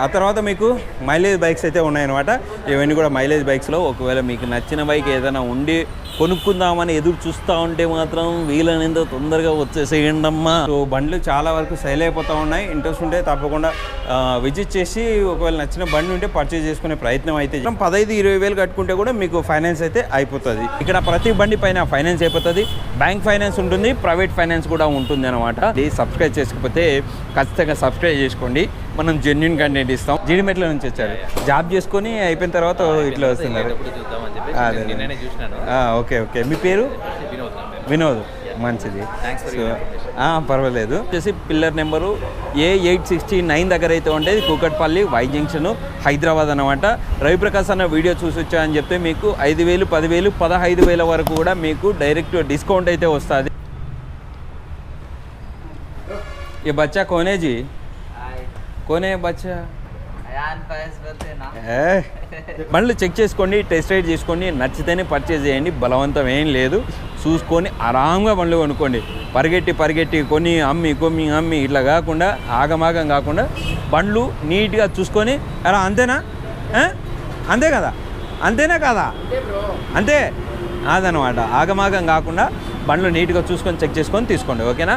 ఆ తర్వాత మీకు మైలేజ్ బైక్స్ అయితే ఉన్నాయన్నమాట. ఇవన్నీ కూడా మైలేజ్ బైక్స్లో ఒకవేళ మీకు నచ్చిన బైక్ ఏదైనా ఉండి కొనుక్కుందామని ఎదురు చూస్తూ ఉంటే మాత్రం వీలైనంత తొందరగా వచ్చేసేయండి అమ్మా సో బండ్లు చాలా వరకు సేల్ అయిపోతూ ఉన్నాయి. ఇంట్రెస్ట్ ఉంటే తప్పకుండా విజిట్ చేసి ఒకవేళ నచ్చిన బండి ఉంటే పర్చేజ్ చేసుకునే ప్రయత్నం అయితే. పదహైదు ఇరవై వేలు కట్టుకుంటే కూడా మీకు ఫైనాన్స్ అయితే అయిపోతుంది. ఇక్కడ ప్రతి బండి పైన ఫైనాన్స్ అయిపోతుంది. బ్యాంక్ ఫైనాన్స్ ఉంటుంది ప్రైవేట్ ఫైనాన్స్ కూడా ఉంటుంది అనమాట ఇది సబ్స్క్రైబ్ చేసుకోకపోతే ఖచ్చితంగా సబ్స్క్రైబ్ చేసుకోండి. మనం జెన్యున్ కంటెంట్ ఇస్తాం. జీడిమెట్ల నుంచి వచ్చారు. జాబ్ చేసుకొని అయిపోయిన తర్వాత ఇట్లా వస్తున్నారు. అదే, చెప్పేసి అదే. నిన్ననే చూసినాను ఆ, ఓకే ఓకే మీ పేరు వినోద్ నా పేరు. వినోద్ మంచిది Thanks for so your information. ఆ, పర్వాలేదు వచ్చేసి pillar number A eight sixty nine దగ్గర అయితే ఉండేది కూకట్పల్లి వై జంక్షన్ హైదరాబాద్ అనమాట రవిప్రకాశ్ అన్న వీడియో చూసి వచ్చా అని చెప్తే మీకు ఐదు వేలు పదివేలు పదహైదు వేల వరకు కూడా మీకు డైరెక్ట్ డిస్కౌంట్ అయితే వస్తుంది ये बच्चा कौन है जी कौन है बच्चा బండ్లు చెక్ చేసుకోండి టెస్ట్ రైడ్ చేసుకోండి నచ్చితేనే పర్చేజ్ చేయండి బలవంతం ఏం లేదు. చూసుకొని ఆరాంగా బండ్లు కొనుక్కోండి. పరిగెట్టి పరిగెట్టి కొని అమ్మి కొమ్మి అమ్మి ఇట్లా కాకుండా ఆగమాగం కాకుండా బండ్లు నీట్గా చూసుకొని అలా అంతేనా? అంతే కదా? అంతేనా కదా? అంతే అదనమాట ఆగమాగం కాకుండా బండ్లు నీట్గా చూసుకొని చెక్ చేసుకొని తీసుకోండి. ఓకేనా?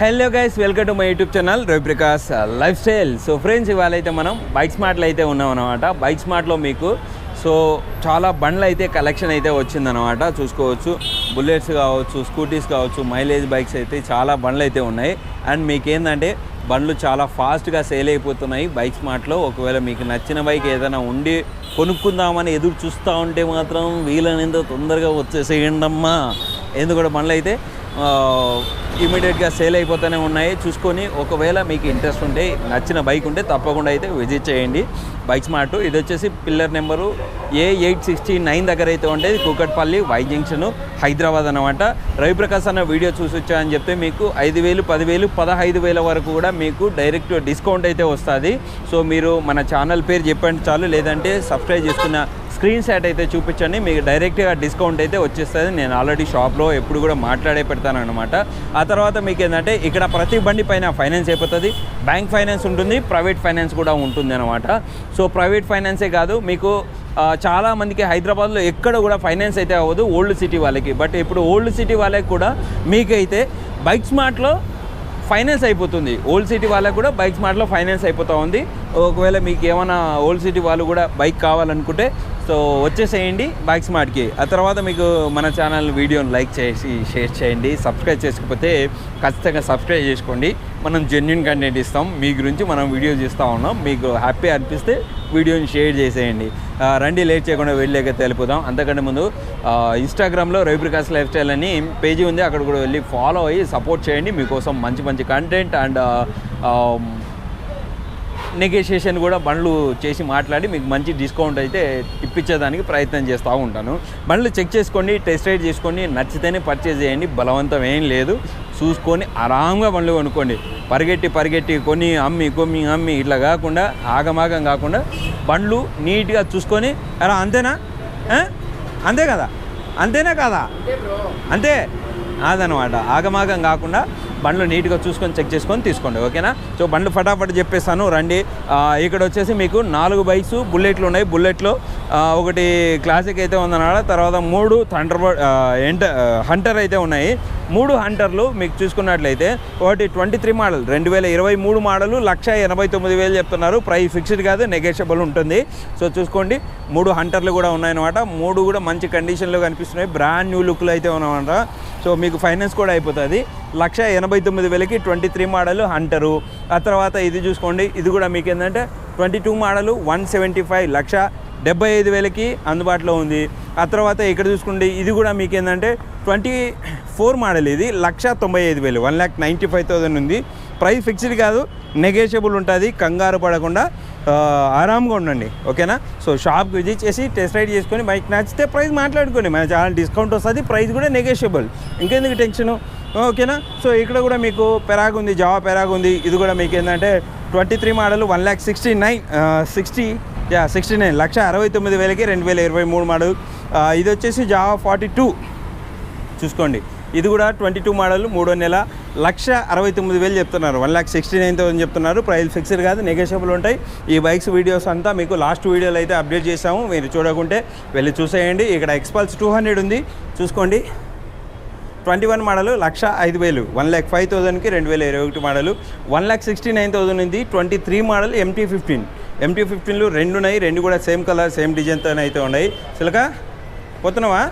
hello guys welcome to my YouTube channel Raviprakash life style. So friends ఇవాళ అయితే మనం బైక్ స్మార్ట్లో అయితే ఉన్నాం అనమాట బైక్ స్మార్ట్లో మీకు సో చాలా బండ్లు అయితే కలెక్షన్ అయితే వచ్చిందనమాట చూసుకోవచ్చు. బుల్లెట్స్ కావచ్చు స్కూటీస్ కావచ్చు మైలేజ్ బైక్స్ అయితే చాలా బండ్లు అయితే ఉన్నాయి. అండ్ మీకు ఏంటంటే బండ్లు చాలా ఫాస్ట్గా సేల్ అయిపోతున్నాయి బైక్ స్మార్ట్లో. ఒకవేళ మీకు నచ్చిన బైక్ ఏదైనా ఉండి కొనుక్కుందామని ఎదురు చూస్తూ ఉంటే మాత్రం వీలైనంత తొందరగా వచ్చేసేయండమ్మా. ఎందుకంటే బండ్లు అయితే ఇమీడియట్గా సేల్ అయిపోతూనే ఉన్నాయి. చూసుకొని ఒకవేళ మీకు ఇంట్రెస్ట్ ఉంటే నచ్చిన బైక్ ఉంటే తప్పకుండా అయితే విజిట్ చేయండి. Bike smart. ఇది వచ్చేసి pillar number A eight sixty nine దగ్గర అయితే ఉండేది కూకట్పల్లి వై జంక్షన్ హైదరాబాద్ అనమాట రవిప్రకాశ్ అన్న వీడియో చూసి వచ్చాయని చెప్తే మీకు ఐదు వేలు పదివేలు పదహైదు వేల వరకు కూడా మీకు డైరెక్ట్ డిస్కౌంట్ అయితే వస్తుంది. సో మీరు మన ఛానల్ పేరు చెప్పండి చాలు. లేదంటే సబ్స్క్రైబ్ చేసుకున్న స్క్రీన్ షాట్ అయితే చూపించండి. మీకు డైరెక్ట్గా డిస్కౌంట్ అయితే వచ్చేస్తుంది. నేను ఆల్రెడీ షాప్లో ఎప్పుడు కూడా మాట్లాడే పెడతాను అనమాట ఆ తర్వాత మీకు ఏంటంటే ఇక్కడ ప్రతి బండి పైన ఫైనాన్స్ అయిపోతుంది. బ్యాంక్ ఫైనాన్స్ ఉంటుంది ప్రైవేట్ ఫైనాన్స్ కూడా ఉంటుంది అనమాట సో ప్రైవేట్ ఫైనాన్సే కాదు మీకు చాలా మందికి హైదరాబాద్లో ఎక్కడ కూడా ఫైనాన్స్ అయితే అవ్వదు ఓల్డ్ సిటీ వాళ్ళకి. బట్ ఇప్పుడు ఓల్డ్ సిటీ వాళ్ళకి కూడా మీకైతే బైక్ స్మార్ట్లో ఫైనాన్స్ అయిపోతుంది. ఓల్డ్ సిటీ వాళ్ళకి కూడా బైక్ స్మార్ట్లో ఫైనాన్స్ అయిపోతూ ఉంది. ఒకవేళ మీకు ఏమైనా ఓల్డ్ సిటీ వాళ్ళు కూడా బైక్ కావాలనుకుంటే సో వచ్చేసేయండి బైక్ స్మార్ట్కి ఆ తర్వాత మీకు మన ఛానల్ వీడియోని లైక్ చేసి షేర్ చేయండి. సబ్స్క్రైబ్ చేసుకపోతే ఖచ్చితంగా సబ్స్క్రైబ్ చేసుకోండి. మనం జెన్యున్ కంటెంట్ ఇస్తాం. మీ గురించి మనం వీడియో చేస్తూ ఉన్నాం. మీకు హ్యాపీ అనిపిస్తే వీడియోని షేర్ చేసేయండి. రండి లేట్ చేయకుండా వెళ్ళాక తెలిపోదాం. అంతకంటే ముందు ఇన్స్టాగ్రామ్లో రవిప్రకాష్ లైఫ్ స్టైల్ అని పేజీ ఉంది. అక్కడ కూడా వెళ్ళి ఫాలో అయ్యి సపోర్ట్ చేయండి. మీకోసం మంచి మంచి కంటెంట్ అండ్ నెగోషియేషన్ కూడా బండ్లు చేసి మాట్లాడి మీకు మంచి డిస్కౌంట్ అయితే ఇప్పించేదానికి ప్రయత్నం చేస్తూ ఉంటాను. బండ్లు చెక్ చేసుకోండి టెస్ట్ రైడ్ చేసుకోండి నచ్చితేనే పర్చేజ్ చేయండి బలవంతం ఏం లేదు. చూసుకొని ఆరాంగా బండ్లు కొనుక్కోండి. పరిగెట్టి పరిగెట్టి కొని అమ్మి కొమ్మి అమ్మి ఇట్లా కాకుండా ఆగమాగం కాకుండా బండ్లు నీట్గా చూసుకొని అలా అంతేనా? అంతే కదా? అంతేనా కదా? అంతే. అదనమాట ఆగమాగం కాకుండా బండ్లు నీట్గా చూసుకొని చెక్ చేసుకొని తీసుకోండి ఓకేనా? సో బండ్లు ఫటాఫట్ చెప్పేస్తాను రండి. ఇక్కడ వచ్చేసి మీకు నాలుగు బైక్స్ బుల్లెట్లు ఉన్నాయి. బుల్లెట్లో ఒకటి క్లాసిక్ అయితే ఉందన్నమాట. తర్వాత మూడు థండర్ ఎంట హంటర్ అయితే ఉన్నాయి. మూడు హంటర్లు మీకు చూసుకున్నట్లయితే ఒకటి ట్వంటీ త్రీ మోడల్ రెండు వేల ఇరవై మూడు మోడలు లక్ష ఎనభై తొమ్మిది వేలు చెప్తున్నారు. ప్రైస్ ఫిక్స్డ్ కాదు నెగోషియబుల్ ఉంటుంది. సో చూసుకోండి. మూడు హంటర్లు కూడా ఉన్నాయన్నమాట. మూడు కూడా మంచి కండిషన్లో కనిపిస్తున్నాయి. బ్రాండ్ న్యూ లుక్లు అయితే ఉన్నాయన్నమాట. సో మీకు ఫైనాన్స్ కూడా అయిపోతుంది. లక్ష ఎనభై తొమ్మిది వేలకి ట్వంటీ త్రీ మోడల్ హంటరు. ఆ తర్వాత ఇది చూసుకోండి ఇది కూడా మీకు ఏంటంటే twenty two model one seventy five lakh డెబ్బై ఐదు వేలకి అందుబాటులో ఉంది. ఆ తర్వాత ఇక్కడ చూసుకోండి ఇది కూడా మీకు ఏంటంటే ట్వంటీ ఫోర్ మోడల్ ఇది లక్ష తొంభై ఐదు వేలు one lakh ninety five thousand ఉంది. ప్రైస్ ఫిక్స్డ్ కాదు నెగోషియబుల్ ఉంటుంది కంగారు పడకుండా. ఆరామ్గా ఆరాంగా ఉండండి ఓకేనా? సో షాప్కి విజిట్ చేసి టెస్ట్ రైడ్ చేసుకొని బైక్ నచ్చితే ప్రైస్ మాట్లాడుకోండి. మన చాలా డిస్కౌంట్ వస్తుంది ప్రైస్ కూడా నెగోషియబుల్ ఇంకెందుకు టెన్షను ఓకేనా? సో ఇక్కడ కూడా మీకు పెరాగ్ ఉంది జావా పెరాగ్ ఉంది. ఇది కూడా మీకు ఏంటంటే twenty three model one lakh sixty nine sixty yeah sixty nine లక్ష అరవై తొమ్మిది వేలకి రెండు వేల ఇరవై మూడు మోడల్ ఇది వచ్చేసి జావా ఫార్టీ టూ చూసుకోండి. ఇది కూడా ట్వంటీ టూ మోడల్ మూడో నెల. లక్ష అరవై తొమ్మిది వేలు చెప్తున్నారు. One lakh sixty nine thousand చెప్తున్నారు. ప్రైస్ ఫిక్స్డ్ కాదు నెగోషియబుల్ ఉంటాయి. ఈ బైక్స్ వీడియోస్ అంతా మీకు లాస్ట్ వీడియోలో అయితే అప్డేట్ చేసాము మీరు చూడకుంటే వెళ్ళి చూసేయండి. ఇక్కడ ఎక్స్పల్స్ టూ హండ్రెడ్ ఉంది. చూసుకోండి. ట్వంటీ వన్ మోడల్ లక్ష ఐదు వేలు. వన్ ల్యాక్ ఫైవ్ థౌసండ్కి రెండు వేల ఇరవై ఒకటి model one lakh sixty nine thousand ఉంది. Twenty three model MT fifteen MT ఫిఫ్టీన్లు రెండు ఉన్నాయి. రెండు కూడా సేమ్ కలర్ సేమ్ డిజైన్తో అయితే ఉన్నాయి. చిలక పోతున్నావా?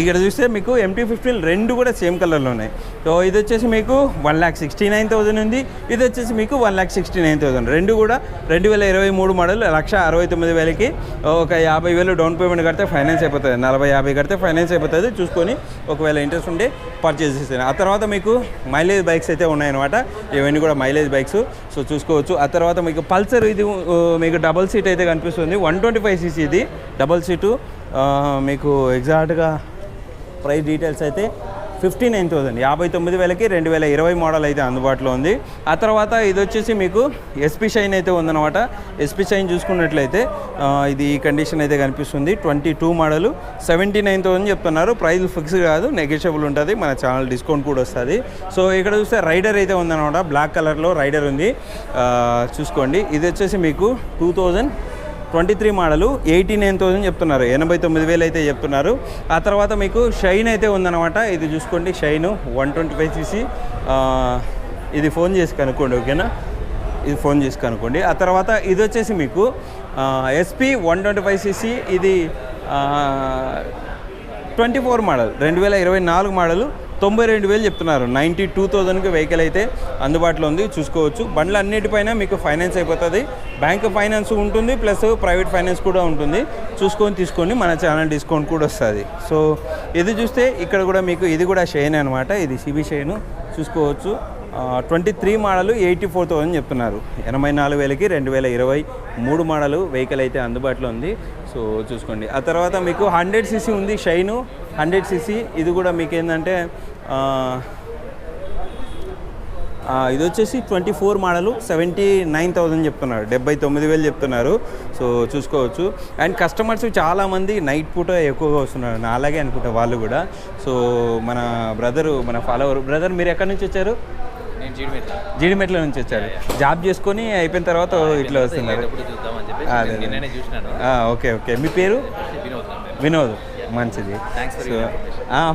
ఇక్కడ చూస్తే మీకు ఎంటీ ఫిఫ్టీన్ రెండు కూడా సేమ్ కలర్లో ఉన్నాయి. సో ఇది వచ్చేసి మీకు one lakh sixty nine thousand ఉంది. ఇది వచ్చేసి మీకు one lakh sixty nine thousand రెండు కూడా రెండు వేల ఇరవై మూడు మోడల్ లక్ష అరవై తొమ్మిది వేలకి ఒక యాభై వేలు డౌన్ పేమెంట్ కడితే ఫైనాన్స్ అయిపోతుంది. నలభై యాభై కడితే ఫైనాన్స్ అయిపోతుంది. చూసుకొని ఒకవేళ ఇంట్రెస్ట్ ఉంటే పర్చేస్ చేస్తాను ఆ తర్వాత మీకు మైలేజ్ బైక్స్ అయితే ఉన్నాయన్నమాట. ఇవన్నీ కూడా మైలేజ్ బైక్స్ సో చూసుకోవచ్చు. ఆ తర్వాత మీకు పల్సర్ ఇది మీకు డబల్ సీట్ అయితే కనిపిస్తుంది. వన్ ట్వంటీ ఫైవ్ సీసీ ఇది డబల్ సీటు మీకు ఎగ్జాక్ట్గా ప్రైస్ డీటెయిల్స్ అయితే ఫిఫ్టీ నైన్ థౌసండ్. యాభై తొమ్మిది వేలకి రెండు వేల ఇరవై మోడల్ అయితే అందుబాటులో ఉంది. ఆ తర్వాత ఇది వచ్చేసి మీకు ఎస్పీ షైన్ అయితే ఉందన్నమాట. ఎస్పీ షైన్ చూసుకున్నట్లయితే ఇది ఈ కండిషన్ అయితే కనిపిస్తుంది. Twenty two model seventy nine thousand చెప్తున్నారు. ప్రైస్ ఫిక్స్ కాదు నెగోషియబుల్ ఉంటుంది. మన ఛానల్ డిస్కౌంట్ కూడా వస్తుంది. సో ఇక్కడ చూస్తే రైడర్ అయితే ఉందన్నమాట. బ్లాక్ కలర్లో రైడర్ ఉంది. చూసుకోండి. ఇది వచ్చేసి మీకు two thousand twenty three model eighty nine thousand చెప్తున్నారు. ఎనభై తొమ్మిది వేలు అయితే చెప్తున్నారు. ఆ తర్వాత మీకు షైన్ అయితే ఉందన్నమాట. ఇది చూసుకోండి Shine one twenty five CC. ఇది ఫోన్ చేసి కనుక్కోండి ఓకేనా? ఇది ఫోన్ చేసి కనుక్కోండి. ఆ తర్వాత ఇది వచ్చేసి మీకు SP one twenty five CC. ఇది ట్వంటీ ఫోర్ మోడల్ రెండు వేల ఇరవై నాలుగు మోడలు తొంభై రెండు వేలు చెప్తున్నారు. నైంటీ టూ థౌజండ్కి వెహికల్ అయితే అందుబాటులో ఉంది చూసుకోవచ్చు. బండ్లు అన్నిటిపైన మీకు ఫైనాన్స్ అయిపోతుంది. బ్యాంక్ ఫైనాన్స్ ఉంటుంది ప్లస్ ప్రైవేట్ ఫైనాన్స్ కూడా ఉంటుంది. చూసుకొని తీసుకొని మన ఛానల్ డిస్కౌంట్ కూడా వస్తుంది. సో ఇది చూస్తే ఇక్కడ కూడా మీకు ఇది కూడా షైన్ అనమాట ఇది సిబి షైన్. చూసుకోవచ్చు. Twenty three model eighty four thousand చెప్తున్నారు. ఎనభై నాలుగు వేలకి రెండు వేల ఇరవై మూడు మోడలు వెహికల్ అయితే అందుబాటులో ఉంది. సో చూసుకోండి. ఆ తర్వాత మీకు హండ్రెడ్ సీసీ ఉంది షైను. Hundred CC. ఇది కూడా మీకు ఏంటంటే ఇది వచ్చేసి twenty four model seventy nine thousand చెప్తున్నారు. డెబ్బై తొమ్మిది వేలు చెప్తున్నారు. సో చూసుకోవచ్చు. అండ్ కస్టమర్స్ చాలామంది నైట్ పూట ఎక్కువగా వస్తున్నారు. నా అలాగే అనుకుంటా వాళ్ళు కూడా. సో మన బ్రదరు మన ఫాలోవర్ బ్రదర్ మీరు ఎక్కడి నుంచి వచ్చారు? జీడిమెట్ల. జీడిమెట్ల నుంచి వచ్చారు. జాబ్ చేసుకొని అయిపోయిన తర్వాత ఇట్లా వస్తున్నారు. Okay okay. మీ పేరు? వినోద్. వినోద్. మంచిది. సో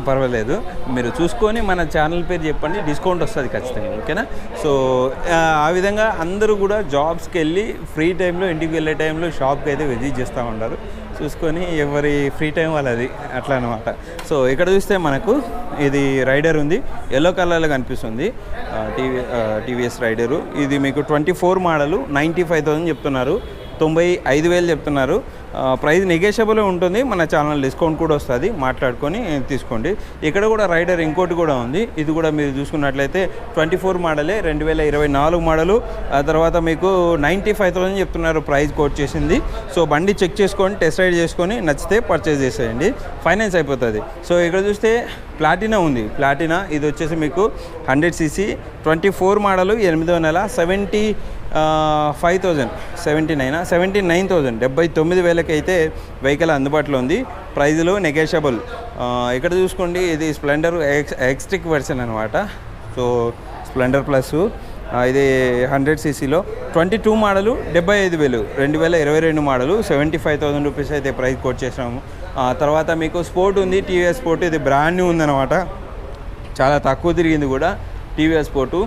పర్వాలేదు. మీరు చూసుకొని మన ఛానల్ పేరు చెప్పండి డిస్కౌంట్ వస్తుంది ఖచ్చితంగా ఓకేనా? సో ఆ, ఆ విధంగా అందరూ కూడా జాబ్స్కి వెళ్ళి ఫ్రీ టైంలో ఇంటికి వెళ్ళే టైంలో షాప్కి అయితే విజిట్ చేస్తూ ఉంటారు. చూసుకొని ఎవరి ఫ్రీ టైం వాళ్ళది అట్లా అనమాట సో ఇక్కడ చూస్తే మనకు ఇది రైడర్ ఉంది ఎల్లో కలర్లో కనిపిస్తుంది. TV TVS Raider. ఇది మీకు twenty four model ninety five thousand చెప్తున్నారు. తొంభై ఐదు వేలు చెప్తున్నారు. ప్రైస్ నెగోషియబుల్ ఉంటుంది. మన ఛానల్ డిస్కౌంట్ కూడా వస్తుంది. మాట్లాడుకొని తీసుకోండి. ఇక్కడ కూడా రైడర్ ఇంకోటి కూడా ఉంది. ఇది కూడా మీరు చూసుకున్నట్లయితే ట్వంటీ ఫోర్ మోడలే రెండు వేల ఇరవై నాలుగు మోడలు. ఆ తర్వాత మీకు నైంటీ ఫైవ్ థౌసండ్ చెప్తున్నారు ప్రైస్ కోట్ చేసింది. సో బండి చెక్ చేసుకొని టెస్ట్ రైడ్ చేసుకొని నచ్చితే పర్చేజ్ చేసేయండి. ఫైనాన్స్ అయిపోతుంది. సో ఇక్కడ చూస్తే ప్లాటినా ఉంది. ప్లాటినా ఇది వచ్చేసి మీకు hundred CC twenty four model ఎనిమిదో నెల seventy five thousand seventy nine seventy nine thousand డెబ్బై తొమ్మిది వేలకి అయితే వెహికల్ అందుబాటులో ఉంది. ప్రైజ్లో నెగోషియబుల్ ఇక్కడ చూసుకోండి ఇది స్ప్లెండర్ ఎక్స్ ఎక్స్ట్రిక్ వెర్షన్ అనమాట సో స్ప్లెండర్ ప్లస్ ఇది హండ్రెడ్ సీసీలో ట్వంటీ టూ మోడలు డెబ్బై ఐదు వేలు. రెండు వేల ఇరవై రెండు model seventy five thousand rupees అయితే ప్రైస్ కోట్ చేసినాము ఆ, తర్వాత మీకు స్పోర్ట్ ఉంది టీవీఎస్ స్పోర్ట్ ఇది బ్రాండ్ న్యూ ఉందన్నమాట. చాలా తక్కువ తిరిగింది కూడా TVS sport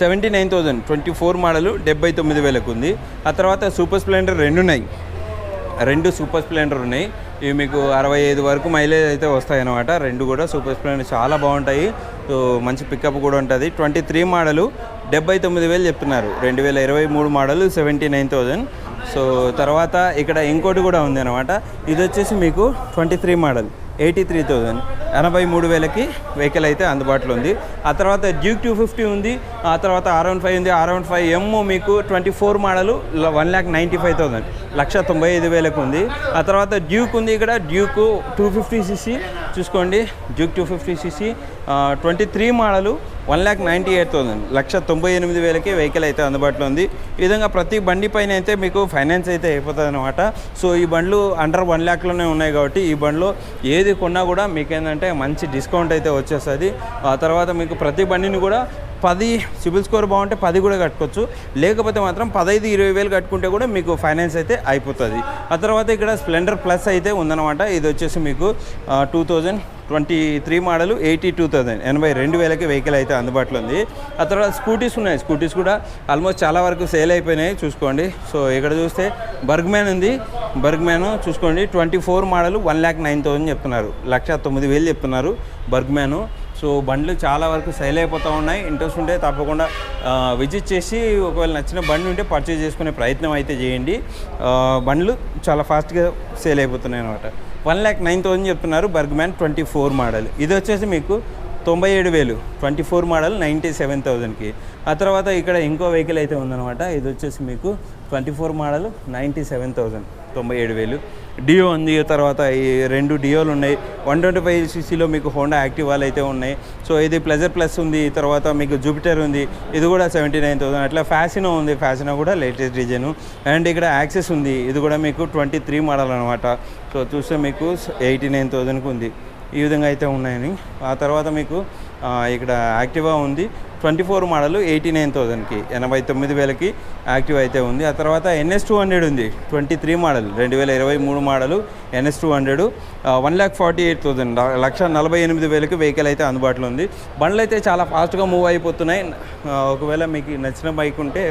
seventy nine thousand twenty four model డెబ్బై తొమ్మిది వేలకు ఉంది. ఆ తర్వాత సూపర్ స్ప్లెండర్ రెండు ఉన్నాయి రెండు సూపర్ స్ప్లెండర్ ఉన్నాయి. ఇవి మీకు అరవై ఐదు వరకు మైలేజ్ అయితే వస్తాయి అన్నమాట రెండు కూడా సూపర్ స్ప్లెండర్ చాలా బాగుంటాయి. సో మంచి పికప్ కూడా ఉంటుంది. ట్వంటీ త్రీ మోడలు డెబ్బై తొమ్మిది వేలు చెప్తున్నారు. రెండు వేల ఇరవై మూడు model seventy nine thousand so తర్వాత ఇక్కడ ఇంకోటి కూడా ఉంది అనమాట ఇది వచ్చేసి మీకు twenty three model eighty three thousand ఎనభై మూడు వేలకి వెహికల్ అయితే అందుబాటులో ఉంది. ఆ తర్వాత డ్యూక్ టూ ఫిఫ్టీ ఉంది. ఆ తర్వాత ఆర్ వన్ ఫైవ్ ఉంది. ఆర్ వన్ ఫైవ్ ఎమ్ మీకు twenty four model one lakh ninety five thousand. లక్ష తొంభై ఐదు వేలకు ఉంది. ఆ తర్వాత డ్యూక్ ఉంది ఇక్కడ. Duke two fifty CC. చూసుకోండి. Duke two fifty CC. Twenty three model one lakh ninety eight thousand. లక్ష తొంభై ఎనిమిది వేలకి వెహికల్ అయితే అందుబాటులో ఉంది. ఈ విధంగా ప్రతి బండి పైన అయితే మీకు ఫైనాన్స్ అయితే అయిపోతుంది అనమాట సో ఈ బండ్లు అండర్ వన్ ల్యాక్లోనే ఉన్నాయి కాబట్టి ఈ బండ్లో ఏది కొన్నా కూడా మీకు ఏంటంటే మంచి డిస్కౌంట్ అయితే వచ్చేస్తుంది. ఆ తర్వాత మీకు ప్రతి బండిని కూడా పది సిబిల్ స్కోర్ బాగుంటే పది కూడా కట్టుకోవచ్చు. లేకపోతే మాత్రం పదహైదు ఇరవై వేలు కట్టుకుంటే కూడా మీకు ఫైనాన్స్ అయితే అయిపోతుంది. ఆ తర్వాత ఇక్కడ స్ప్లెండర్ ప్లస్ అయితే ఉందన్నమాట. ఇది వచ్చేసి మీకు two thousand twenty three model eighty two thousand. ఎనభై రెండు వేలకి వెహికల్ అయితే అందుబాటులో ఉంది. ఆ తర్వాత స్కూటీస్ ఉన్నాయి. స్కూటీస్ కూడా ఆల్మోస్ట్ చాలా వరకు సేల్ అయిపోయినాయి. చూసుకోండి. సో ఇక్కడ చూస్తే బర్గ్మ్యాన్ ఉంది. బర్గ్మ్యాన్ చూసుకోండి. Twenty four model one lakh nine thousand చెప్తున్నారు. లక్ష తొమ్మిది వేలు చెప్తున్నారు బర్గ్మ్యాను. సో బండ్లు చాలా వరకు సేల్ అయిపోతూ ఉన్నాయి. ఇంట్రెస్ట్ ఉంటే తప్పకుండా విజిట్ చేసి ఒకవేళ నచ్చిన బండి ఉంటే పర్చేజ్ చేసుకునే ప్రయత్నం అయితే చేయండి. బండ్లు చాలా ఫాస్ట్గా సేల్ అయిపోతున్నాయి అనమాట వన్ ల్యాక్ నైన్ థౌసండ్ చెప్తున్నారు బర్గ్మ్యాన్ ట్వంటీ ఫోర్ మోడల్ ఇది వచ్చేసి మీకు తొంభై ఏడు వేలు twenty four model ninety seven థౌజండ్కి. ఆ తర్వాత ఇక్కడ ఇంకో వెహికల్ అయితే ఉందన్నమాట. ఇది వచ్చేసి మీకు twenty four model ninety seven thousand తొంభై ఏడు వేలు. డియో ఉంది. తర్వాత ఈ రెండు డియోలు ఉన్నాయి. వన్ ట్వంటీ ఫైవ్ సీసీలో మీకు హోండా యాక్టివాలు అయితే ఉన్నాయి. సో ఇది ప్లెజర్ ప్లస్ ఉంది. తర్వాత మీకు జూపిటర్ ఉంది. ఇది కూడా సెవెంటీ నైన్ థౌసండ్ అట్లా ఫ్యాసినో ఉంది. ఫ్యాసినో కూడా లేటెస్ట్ డిజైన్. అండ్ ఇక్కడ యాక్సెస్ ఉంది. ఇది కూడా మీకు ట్వంటీ త్రీ మోడల్ అనమాట సో చూస్తే మీకు ఎయిటీ నైన్ థౌజండ్కి ఉంది. ఈ విధంగా అయితే ఉన్నాయని. ఆ తర్వాత మీకు ఇక్కడ యాక్టివా ఉంది. Twenty four model eighty nine థౌజండ్కి ఎనభై తొమ్మిది వేలకి యాక్టివ్ అయితే ఉంది. ఆ తర్వాత ఎన్ఎస్ టూ హండ్రెడ్ ఉంది ట్వంటీ త్రీ మోడల్ రెండు వేల ఇరవై మూడు model NS two hundred. One lakh forty eight thousand లక్ష నలభై ఎనిమిది వేలకి వెహికల్ అయితే అందుబాటులో ఉంది. బండ్లు అయితే చాలా ఫాస్ట్గా మూవ్ అయిపోతున్నాయి. ఒకవేళ మీకు నచ్చిన బైక్ ఉంటే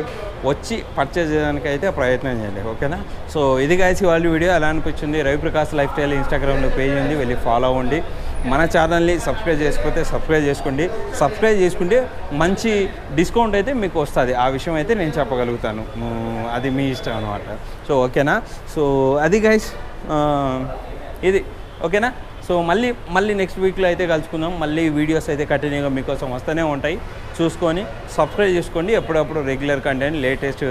వచ్చి పర్చేజ్ చేయడానికి అయితే ప్రయత్నం చేయండి ఓకేనా? సో ఇది కాసి వాళ్ళ వీడియో. ఎలా అనిపించింది? రవిప్రకాష్ లైఫ్ స్టైల్ ఇన్స్టాగ్రామ్లో పేజ్ ఉంది వెళ్ళి ఫాలో అవ్వండి. మన ఛానల్ని సబ్స్క్రైబ్ చేసుకుంటే సబ్స్క్రైబ్ చేసుకోండి. సబ్స్క్రైబ్ చేసుకుంటే మంచి డిస్కౌంట్ అయితే మీకు వస్తుంది. ఆ విషయం అయితే నేను చెప్పగలుగుతాను. అది మీ ఇష్టం అనమాట సో ఓకేనా? సో అది గైస్ ఇది ఓకేనా? సో మళ్ళీ మళ్ళీ నెక్స్ట్ వీక్లో అయితే కలుసుకుందాం. మళ్ళీ వీడియోస్ అయితే కంటిన్యూగా మీకోసం వస్తూనే ఉంటాయి. చూసుకొని సబ్స్క్రైబ్ చేసుకోండి. ఎప్పుడప్పుడు రెగ్యులర్ కంటెంట్ లేటెస్ట్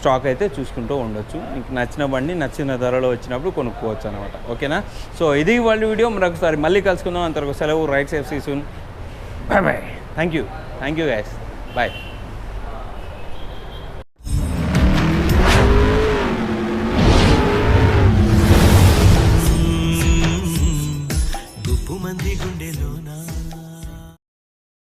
స్టాక్ అయితే చూసుకుంటూ ఉండొచ్చు. మీకు నచ్చిన బండి నచ్చిన ధరలో వచ్చినప్పుడు కొనుక్కోవచ్చు అనమాట ఓకేనా? సో ఇది వాళ్ళ వీడియో. మరొకసారి మళ్ళీ కలుసుకుందాం. అంతవరకు సెలవు. Ride safe see soon bye bye thank you thank you guys bye